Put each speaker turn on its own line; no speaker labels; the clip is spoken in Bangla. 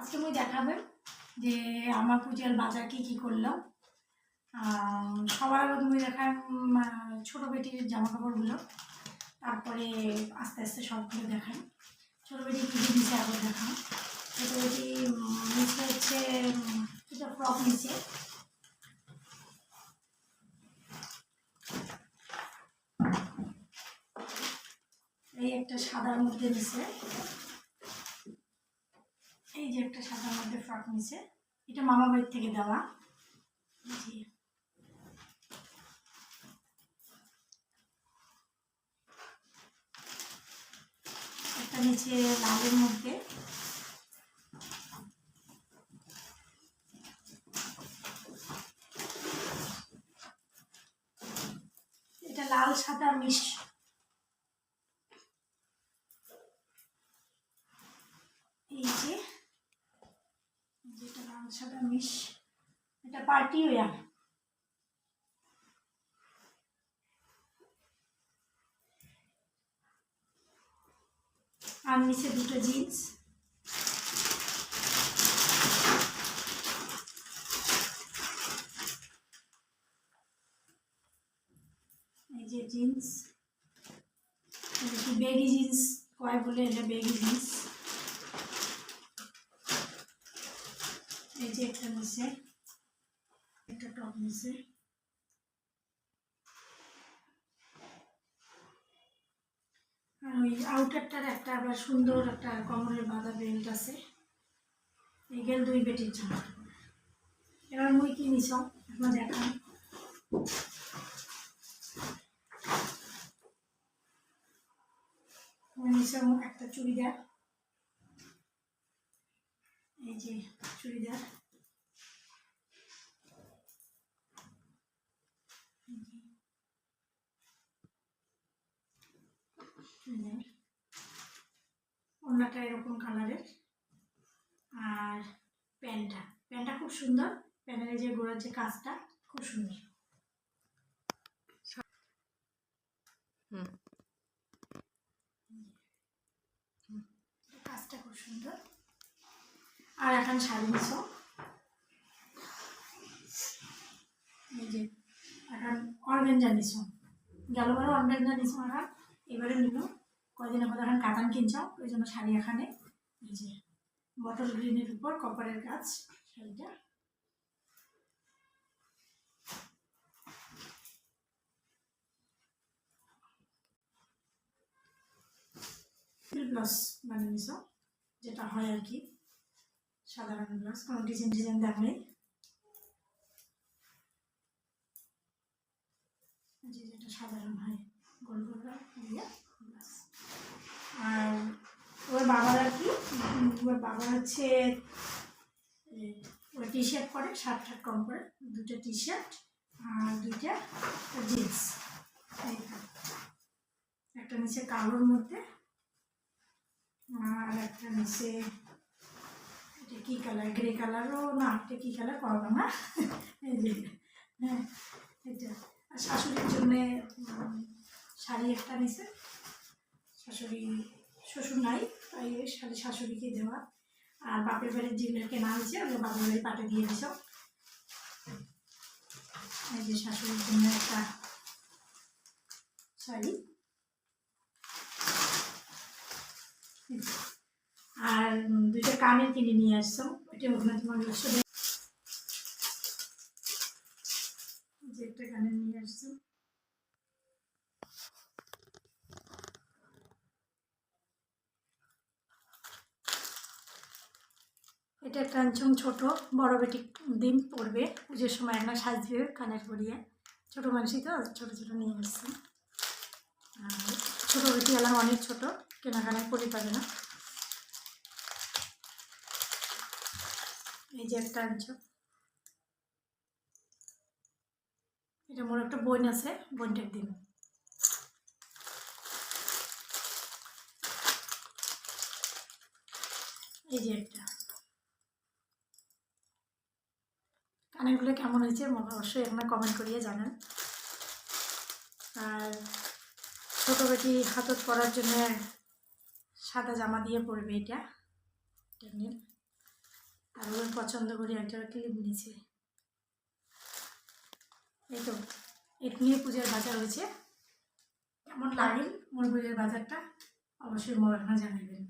আজকে মুই দেখাবে যে আমার পূজার বাজার কি কি করলাম। সবার আগে তুমি দেখাম ছোটো বেটির জামা কাপড়গুলো তারপরে আস্তে আস্তে সবগুলো দেখাই। ছোটো বেটি কী কী নিচে আগে দেখাম ছোটো বেটি নিচে হচ্ছে এটা ফ্রক নিচে এই একটা সাদার মধ্যে নিচে একটা সাদার মধ্যে ফ্রক নিচে এটা মামা বাড়ির থেকে দেওয়া। একটা নিচে লালের মধ্যে। এটা লাল সাদা মিশ এই যে সাদা মিশ এটা পার্টি ওয়ার আর নিচে দুটো জিন্স এই যে জিন্স বেগি জিন্স কয় বলে এটা বেগি জিন্স এই যে একটা নিচে, একটা টপ নিচে। আর ওই আউটারটার একটা আবার সুন্দর একটা কমরের বাঁধা বেল্ট আছে। এই গেল দুই বেটির জন্য। এবার মুই কি নিছ? আপনার দেখান নিছ একটা চুড়িদার। যে চুড়িদার। ওড়নাটা এরকম কালারের। আর প্যান্টটা। প্যান্টটা খুব সুন্দর। প্যান্টের যে গোড়ার যে কাজটা খুব সুন্দর।
হুম।
কাজটা খুব সুন্দর। আর এখন নিছ। এই যে, এখন অর্গেঞ্জা নিছ। গেলবারও অর্গেঞ্জা নিছ এখন এবারে নিল। কয়দিন আমাদের এখন কাতান কিনছ, ওই জন্য শাড়ি এখানে। এই যে বটল গ্রিনের উপর কপারের কাজ শাড়িটা। প্লাস মানে নিছ, যেটা হয় আর কি। সাধারণ ব্লাউজ কোনো ডিজাইন ডিজাইন দেখ নেই। যেটা সাধারণ হয়, গোল গোল দিয়ে আর ওর বাবার আর কি? ওর বাবা হচ্ছে ওর টি শার্ট পরে, শার্ট টার্ট কম করে দুটো টি শার্ট আর দুইটা জিন্স। একটা নিচে কালোর মধ্যে আর একটা নিচে এটা কী কালার গ্রে কালারও না এটা কী কালার পাবো না। এই যে হ্যাঁ এটা। আর শাশুড়ির জন্যে শাড়ি একটা নিছে। শাশুড়ি শ্বশুর নাই, তাই ওই শাড়ি শাশুড়িকে দেওয়া। আর বাপের বাড়ির যেগুলো কেনা হয়েছে, ওগুলো বাপের বাড়ি পাটে দিয়ে দিছ। এই যে শাশুড়ির জন্য একটা শাড়ি আর উম, দুইটা কানের কিনে নিয়ে আসছো, ওইটা ওখানে তোমার যে একটা কানের নিয়ে আসছো। এটা একটা আনছুম ছোট, বড় বেটি দিন পড়বে, পুজোর সময় একটা সাজবে কানের পরিয়ে। ছোট মানুষই তো, ছোট ছোট নিয়ে আসছে। আর ছোটো বেটি এলাম অনেক ছোট কেনাকানায় পরি পাবে না এই যে এটা মোর একটা বোন আছে, বোনটার দিন। এই যে একটা। কানেরগুলো কেমন হয়েছে অবশ্যই আপনার কমেন্ট করিয়ে জানান। আর ছোটো বেটি হাতত পরার জন্য সাদা জামা দিয়ে পরবে এটা। এটা আর ওর পছন্দ করি একটা ক্লিপ নিয়েছে এই তো এটা নিয়ে পুজোর বাজার হয়েছে। কেমন লাগে মোর পুজোর বাজারটা? অবশ্যই মনে জানাবেন।